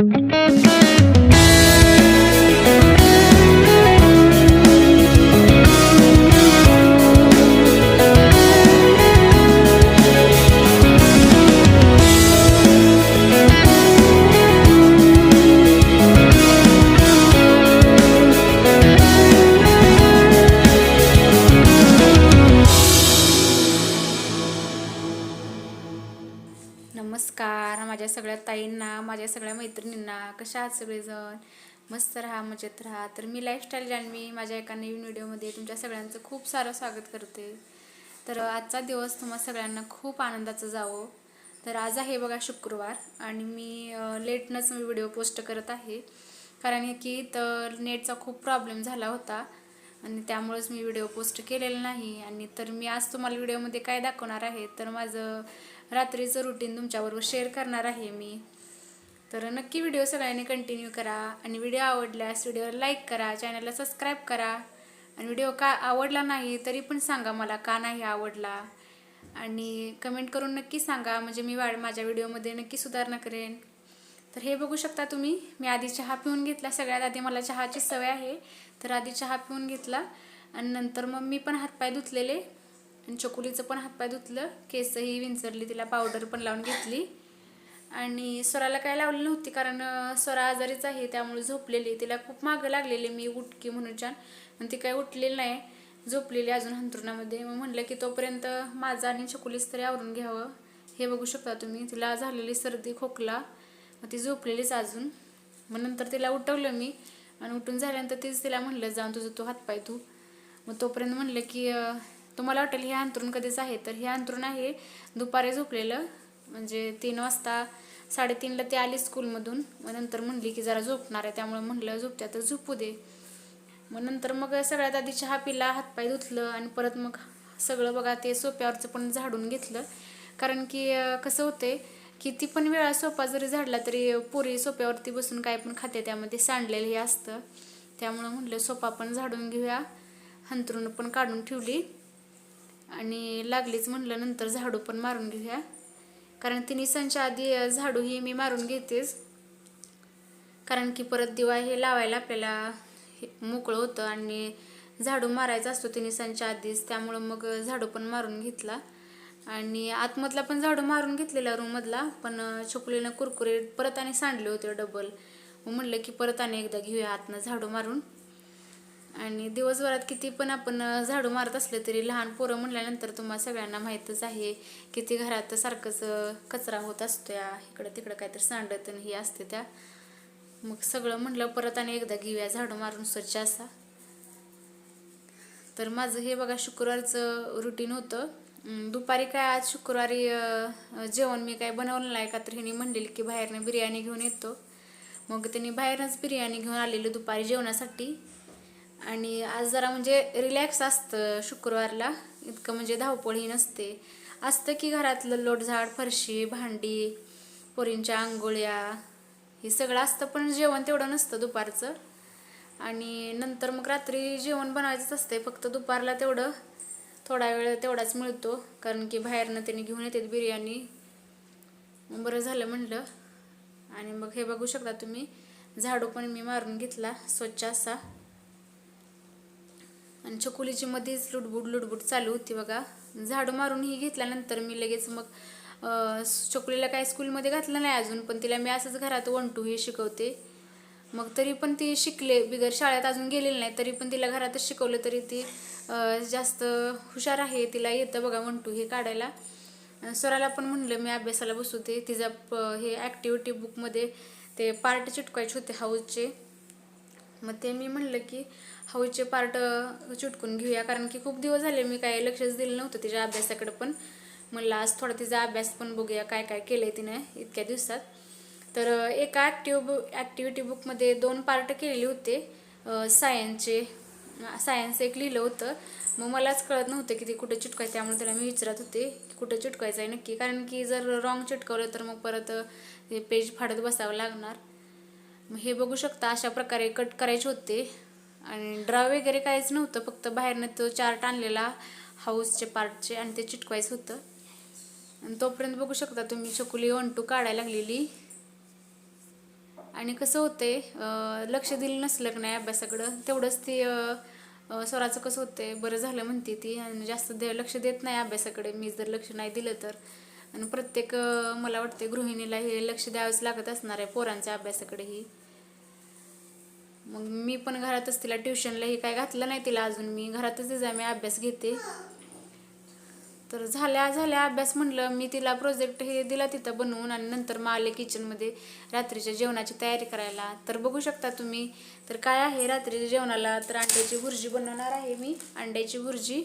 Música सगळ्या ताईंना माझ्या सगळ्या मैत्रिणींना कशा आहात सगळेजण? मस्त राहा मजेत राहा. तर मी लाईफस्टाईल जाणवी माझ्या एका नवीन व्हिडिओमध्ये तुमच्या सगळ्यांचं खूप सारं स्वागत करते. तर आजचा दिवस तुम्हा सगळ्यांना खूप आनंदाचं जावं. तर आज आहे बघा शुक्रवार आणि मी लेटनंच मी व्हिडिओ पोस्ट करत आहे. कारण की तर नेटचा खूप प्रॉब्लेम झाला होता आणि त्यामुळेच मी व्हिडिओ पोस्ट केलेला नाही. आणि तर मी आज तुम्हाला व्हिडिओमध्ये काय दाखवणार आहे? तर माझं रात्रीचं रुटीन तुमच्याबरोबर शेअर करणार आहे मी. तर नक्की व्हिडिओ सगळ्यांनी कंटिन्यू करा आणि व्हिडिओ आवडल्यास व्हिडिओला लाईक करा चॅनलला सबस्क्राईब करा. आणि व्हिडिओ का आवडला नाही तरी पण सांगा मला का नाही आवडला. आणि कमेंट करून नक्की सांगा म्हणजे मी वाढ माझ्या व्हिडिओमध्ये नक्की सुधारणा करेन. तर हे बघू शकता तुम्ही मी आधी चहा पिऊन घेतला सगळ्यात आधी मला चहाची सवय आहे. तर आधी चहा पिऊन घेतला आणि नंतर मग मी पण हातपाय धुतलेले. आणि चकुलीचं पण हातपाय धुतलं केसही विंचरली तिला पावडर पण लावून घेतली. आणि स्वराला काय लावली नव्हती कारण स्वरा आजारीच आहे त्यामुळे झोपलेली. तिला खूप मागं लागलेली मी उठकी म्हणून छान. आणि ती काय उठलेली नाही झोपलेली अजून अंतरुणामध्ये मग म्हणलं की तोपर्यंत माझं आणि चकुलीच तरी आवरून घ्यावं. हे बघू शकता तुम्ही तिला झालेली सर्दी खोकला मग ती झोपलेलीच अजून. मग नंतर तिला उठवलं मी आणि उठून झाल्यानंतर तीच तिला म्हणलं जाऊन तुझं तू हातपाय तू मग तोपर्यंत म्हणलं की तुम्हाला वाटेल हे अंतरून कधीच आहे तर हे अंतरून आहे. दुपारी झोपलेलं म्हणजे तीन वाजता साडेतीनला ती आली स्कूलमधून. मग नंतर म्हणली की जरा झोपणार आहे त्यामुळे म्हणलं झोपत्या तर झोपू दे. मग नंतर मग सगळ्यात आधी चहा पिला हातपाय धुतलं आणि परत मग सगळं बघा ते सोप्यावरचं पण झाडून घेतलं. कारण की कसं होते किती पण वेळा सोपा जरी झाडला तरी पुरी सोप्यावरती बसून काय पण खाते त्यामध्ये सांडलेलं हे असतं. त्यामुळं म्हटलं सोफा पण झाडून घेऊया. हंतरून पण काढून ठेवली. आणि लागलीच म्हटलं नंतर झाडू पण मारून घेऊया. कारण तिन्ही संच्या आधी झाडू ही मी मारून घेतेच. कारण की परत दिवा हे लावायला आपल्याला हे मोकळं होतं आणि झाडू मारायचा असतो तिन्ही संच्या आधीच. त्यामुळं मग झाडू पण मारून घेतला. आणि आतमधला पण झाडू मारून घेतलेला रूममधला पण छोकलीनं कुरकुरे परत आणि सांडले होते डबल म्हणलं की परत आणि एकदा घेऊया आतनं झाडू मारून. आणि दिवसभरात किती पण आपण झाडू मारत असलं तरी लहान पोरं म्हणल्यानंतर तुम्हाला सगळ्यांना माहीतच आहे किती घरात सारखंच कचरा होत असतो या इकडं तिकडं काहीतरी सांडत आणि हे असते त्या. मग सगळं म्हणलं परत आणि एकदा घेऊया झाडू मारून स्वच्छ असा. तर माझं हे बघा शुक्रवारचं रुटीन होतं. दुपारी काय आज शुक्रवारी जेवण मी काय बनवलं नाही का तर हिने म्हणलेली की बाहेरनं बिर्याणी घेऊन येतो. मग त्यांनी बाहेरच बिर्याणी घेऊन आलेली दुपारी जेवणासाठी. आणि आज जरा म्हणजे रिलॅक्स असतं शुक्रवारला. इतकं म्हणजे धावपळही नसते. असतं की घरातलं लोटझाड फरशी भांडी पोरींच्या आंघोळ्या हे सगळं असतं पण जेवण तेवढं नसतं दुपारचं. आणि नंतर मग रात्री जेवण बनवायचंच असते फक्त दुपारला तेवढं थोडा वेळ तेवढाच मिळतो. कारण की बाहेरनं त्यांनी घेऊन येतात बिर्याणी. बरं झालं म्हणलं. आणि मग हे बघू शकता तुम्ही झाडू पण मी मारून घेतला स्वच्छ असा. आणि चकोलीची मध्येच लुडबुड लुडबुड चालू होती बघा. झाडू मारून ही घेतल्यानंतर मी लगेच मग चकुलीला काय स्कूलमध्ये घातलं नाही अजून पण तिला मी असंच घरात वन टू हे शिकवते. मग तरी पण ती शिकले बिगर शाळेत अजून गेलेली नाही तरी पण तिला घरातच शिकवलं तरी ती जास्त हुशार आहे तिला येतं बघा वन टू हे काढायला. सराला स्वराला पण म्हणलं मी अभ्यासाला बसवते तिचा प- हे ॲक्टिव्हिटी बुकमध्ये ते पार्ट चिटकवायचे होते हाऊसचे मग ते मी म्हणलं की हाऊसचे पार्ट चुटकून घेऊया. कारण की खूप दिवस झाले मी काय लक्षच दिलं नव्हतं तिच्या अभ्यासाकडे पण. म्हणलं आज थोडा तिचा अभ्यास पण बघूया काय काय केलं आहे तिने इतक्या दिवसात. तर एका ॲक्टिव्ह बु ॲक्टिव्हिटी बुकमध्ये दोन पार्ट केलेले होते. सायन्सचे सायन्स एक लिहिलं होतं. मग मलाच कळत नव्हतं की ते कुठे चिटकायचं त्यामुळे त्याला मी विचारत होते की कुठं चिटकायचं आहे नक्की. कारण की जर रॉंग चिटकवलं तर मग परत पेज फाडत बसावं लागणार. मग हे बघू शकता अशा प्रकारे कट करायचे होते. आणि ड्रा वगैरे काहीच नव्हतं फक्त बाहेरनं तो चार्ट आणलेला हाऊसचे पार्टचे आणि ते चिटकवायचं होतं. आणि तोपर्यंत बघू शकता तुम्ही चकुली वन टू काढायला लागलेली. आणि कसं होते लक्ष दिलं नसलं की नाही अभ्यासाकडं तेवढंच ते स्वराचं कसं होते बरं झालं म्हणते ती. आणि जास्त दे लक्ष देत नाही अभ्यासाकडे मी जर लक्ष नाही दिलं तर. आणि प्रत्येक मला वाटते गृहिणीला हे लक्ष द्यावंच लागत असणार आहे पोरांच्या अभ्यासाकडेही. मग मी पण घरातच तिला ट्युशनलाही काय घातलं नाही तिला अजून. मी घरातच तिचा मी अभ्यास घेते. तर झाल्या झाल्या अभ्यास म्हणलं मी तिला प्रोजेक्ट हे दिला तिथं बनवून आणि नंतर मग आले किचनमध्ये रात्रीच्या जेवणाची तयारी करायला. तर बघू शकता तुम्ही तर काय आहे रात्रीच्या जेवणाला? तर अंड्याची भुर्जी बनवणार आहे मी अंड्याची भुर्जी.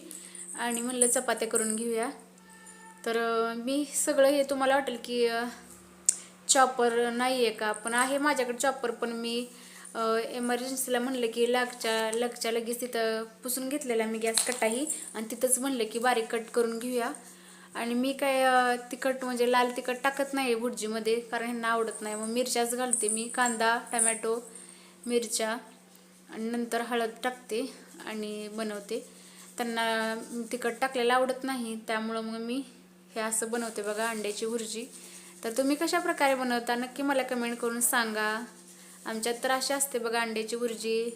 आणि म्हणलं चपात्या करून घेऊया. तर मी सगळं हे तुम्हाला वाटेल की चॉपर नाही आहे का? पण आहे माझ्याकडे चॉपर पण मी एमर्जन्सीला म्हणलं की लागच्या लगच्या लगेच तिथं पुसून घेतलेला मी गॅस कट्टाही आणि तिथंच म्हणलं की बारीक कट करून घेऊया. आणि मी काय तिखट म्हणजे लाल तिखट टाकत नाही भुर्जीमध्ये कारण ह्यांना आवडत नाही. मग मिरच्याच घालते मी कांदा टमॅटो मिरच्या आणि नंतर हळद टाकते आणि बनवते. त्यांना तिखट टाकलेलं आवडत नाही त्यामुळं मग मी हे असं बनवते बघा अंड्याची भुर्जी. तर तुम्ही कशा प्रकारे बनवता? नक्की मला कमेंट करून सांगा. आमच्यात तर अशी असते बघा अंड्याची भुर्जी.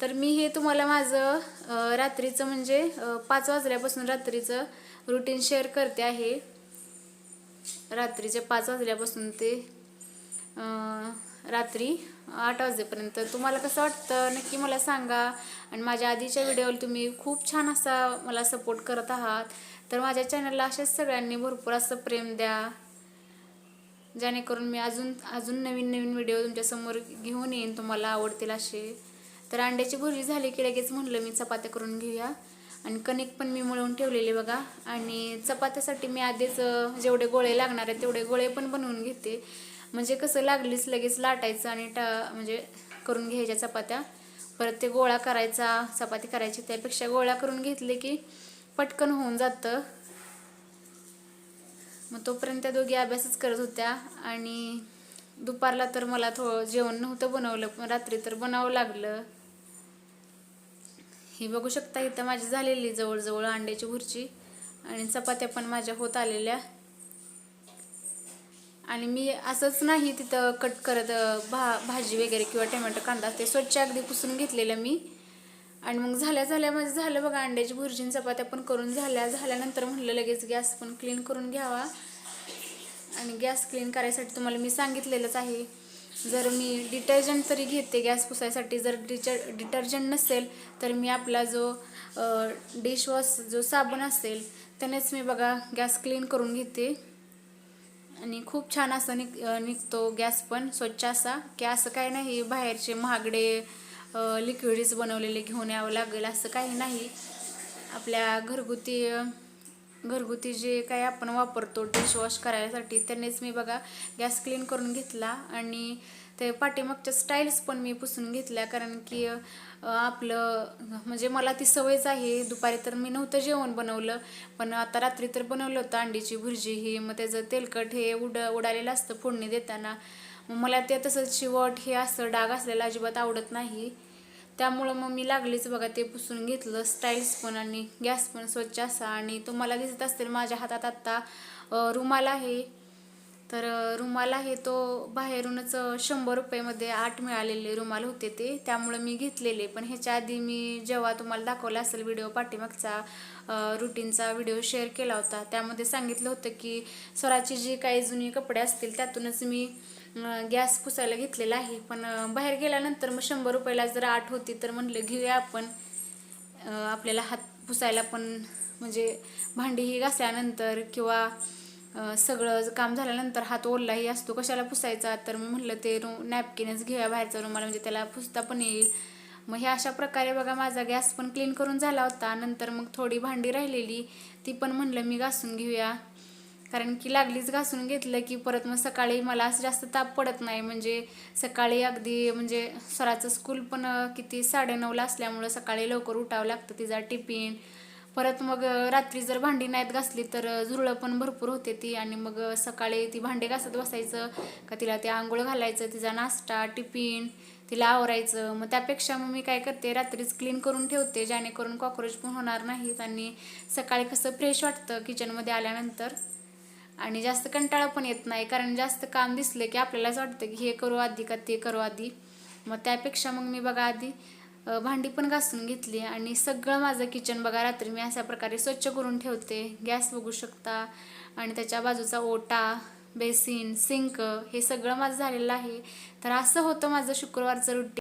तर मी हे तुम्हाला माझं रात्रीचं म्हणजे पाच वाजल्यापासून रात्रीचं रुटीन शेअर करते आहे. रात्रीच्या पाच वाजल्यापासून ते रात्री आठ वाजेपर्यंत. तुम्हाला कसं वाटतं? नक्की मला सांगा. आणि माझ्या आधीच्या व्हिडिओला तुम्ही खूप छान असा मला सपोर्ट करत आहात. तर माझ्या चॅनलला असेच सगळ्यांनी भरपूर असं प्रेम द्या. जेणेकरून मी अजून अजून नवीन नवीन व्हिडिओ तुमच्यासमोर घेऊन येईन. तुम्हाला आवडतील असे. तर अंड्याची भुर्जी झाली की लगेच म्हणलं मी चपात्या करून घेऊया. आणि कणिक पण मी मळून ठेवलेले बघा. आणि चपात्यासाठी मी आधीच जेवढे गोळे लागणार आहेत तेवढे गोळे पण बनवून घेते. म्हणजे कसं लागलीच लगेच लाटायचं आणि टा म्हणजे करून घ्यायच्या चपात्या. परत ते गोळा करायचा चपाती करायची त्यापेक्षा गोळा करून घेतले की पटकन होऊन जातं. मग तोपर्यंत त्या दोघी अभ्यासच करत होत्या आणि दुपारला तर मला थोडं जेवण नव्हतं बनवलं पण रात्री तर बनावं लागलं. ही बघू शकता इथं माझी झालेली जवळजवळ अंड्याची भुर्ची आणि चपात्या पण माझ्या होत आलेल्या. आणि मी असंच नाही तिथं कट करत भा भाजी वगैरे किंवा टोमॅटो कांदा ते स्वच्छ अगदी पुसून घेतलेलं मी. आणि मग झाल्या झाल्या म्हणजे झालं बघा अंड्याची भुर्जी चपात्या पण करून झाल्या. झाल्यानंतर म्हणलं लगेच गॅस पण क्लीन करून घ्यावा. आणि गॅस क्लीन करायसाठी तुम्हाला मी सांगितलेलंच आहे. जर मी डिटर्जंट तरी घेते गॅस पुसायसाठी. जर डिटर डिटर्जंट नसेल तर मी आपला जो डिशवॉश जो साबण असेल त्यानेच मी बघा गॅस क्लीन करून घेते. आणि खूप छान असा निघ निघतो गॅस पण स्वच्छ असा. की असं काही नाही बाहेरचे महागडे लिक्विड्स बनवलेले घेऊन यावं लागेल असं काही नाही. आपल्या घरगुती घरगुती जे काही आपण वापरतो डिशवॉश करायसाठी त्यांनीच मी बघा गॅस क्लीन करून घेतला आणि ते पाठीमागच्या स्टाईल्स पण मी पुसून घेतल्या. कारण की आपलं म्हणजे मला ती सवयच आहे. दुपारी तर मी नव्हतं जेवण बनवलं पण आता रात्री तर बनवलं होतं अंडीची भुर्जी. ही मग त्याचं तेलकट हे उड उडालेलं असतं फोडणी देताना. मग मला ते तसंच शिवट हे असं डाग असलेलं अजिबात आवडत नाही. त्यामुळं मग मी लागलीच बघा ते पुसून घेतलं स्टाईल्स पण आणि गॅस पण स्वच्छ असा आणि तुम्हाला दिसत असतील माझ्या हातात आत्ता रुमाल आहे. तर रुमाल आहे तो बाहेरूनच शंभर रुपयेमध्ये आठ मिळालेले रुमाल होते ते. त्यामुळं मी घेतलेले. पण ह्याच्या आधी मी जेव्हा तुम्हाला दाखवला असेल व्हिडिओ पाठीमागचा रुटीनचा व्हिडिओ शेअर केला होता त्यामध्ये सांगितलं होतं की स्वराची जी काही जुनी कपडे असतील त्यातूनच मी गॅस पुसायला घेतलेला आहे. पण बाहेर गेल्यानंतर मग शंभर रुपयाला जर आठ होती तर म्हणलं घेऊया आपण. आपल्याला हात पुसायला पण म्हणजे भांडीही घासल्यानंतर किंवा सगळं काम झाल्यानंतर हात ओढलाही असतो कशाला पुसायचा? तर मी म्हटलं ते रू नॅपकिनच घेऊया बाहेरचा रुमाला म्हणजे त्याला पुसता पण येईल. मग हे अशा प्रकारे बघा माझा गॅस पण क्लीन करून झाला होता. नंतर मग थोडी भांडी राहिलेली. ती पण म्हणलं मी घासून घेऊया. कारण की लागलीच घासून घेतलं की परत मग सकाळी मला असं जास्त ताप पडत नाही. म्हणजे सकाळी अगदी म्हणजे सराचं स्कूल पण किती साडेनऊला असल्यामुळं सकाळी लवकर उठावं लागतं तिचा टिफिन परत मग रात्री जर भांडी नाहीत घासली तर झुरळं पण भरपूर होते ती आणि मग सकाळी ती भांडे घासत बसायचं का तिला ते आंघोळ घालायचं तिचा नाश्ता टिफिन तिला आवरायचं. मग त्यापेक्षा मग मी काय करते रात्रीच क्लीन करून ठेवते जेणेकरून कॉक्रोच पण होणार नाहीत आणि सकाळी कसं फ्रेश वाटतं किचनमध्ये आल्यानंतर. आणि जास्त कंटाळा पण येत नाही कारण जास्त काम दिसलं की आपल्यालाच वाटतं की हे करू आधी का ते करू आधी. मग त्यापेक्षा मग मी बघा आधी भांडी पण घासून घेतली आणि सगळं माझं किचन बघा रात्री मी अशा प्रकारे स्वच्छ करून ठेवते. गॅस बघू शकता आणि त्याच्या बाजूचा ओटा बेसिन सिंक हे सगळं माझं झालेलं आहे. तर असं होतं माझं शुक्रवारचं रुटीन